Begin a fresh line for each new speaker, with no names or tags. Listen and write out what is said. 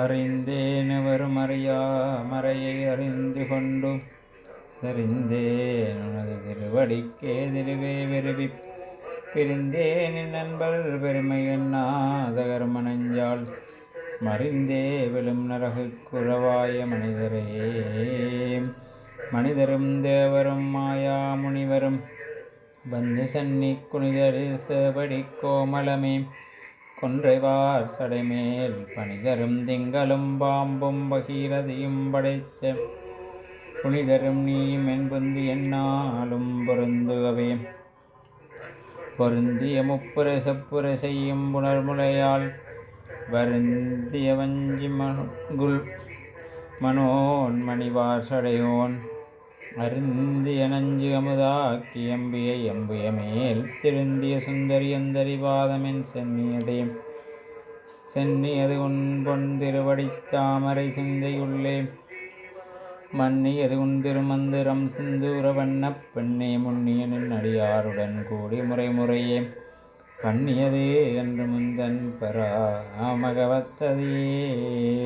அறிந்தேனவரும் அறியா மறையை அறிந்து கொண்டு சரிந்தேன் உனது திருவடிக்கே திருவே விரும்பி பிரிந்தேன் நண்பர் பெருமை எண்ணாதகர் மணஞ்சால் மறிந்தே விழும் நரகு குறவாய மனிதரே மனிதரும் தேவரும் மாயா முனிவரும் வந்து சன்னி குனிதரிசபடி கோமலமே கொன்றைவார் சடைமேல் பனிதரும் திங்களும் பாம்பும் பகீரதையும் படைத்த புனிதரும் நீயும் என்புந்து என்னாலும் பொருந்துகவே பொருந்திய முப்புரை செப்புர செய்யும் புனர்முலையால் வருந்திய வஞ்சி மனோன் மணிவார் சடையோன் அருந்தி அணஞ்சு அமுதாக்கி எம்பிய எம்புய மேல் திருந்திய சுந்தரி எந்தரி பாதமின் சென்னியதே சென்னியது உன்பொன் திருவடி தாமரை சிந்தையுள்ளே மன்னியது உன் திருமந்திரம் சிந்தூர வண்ண பெண்ணே முன்னியனின் அடியாருடன் கூடி முறை முறையே பண்ணியதே என்று முந்தன் பரா மகவத்ததே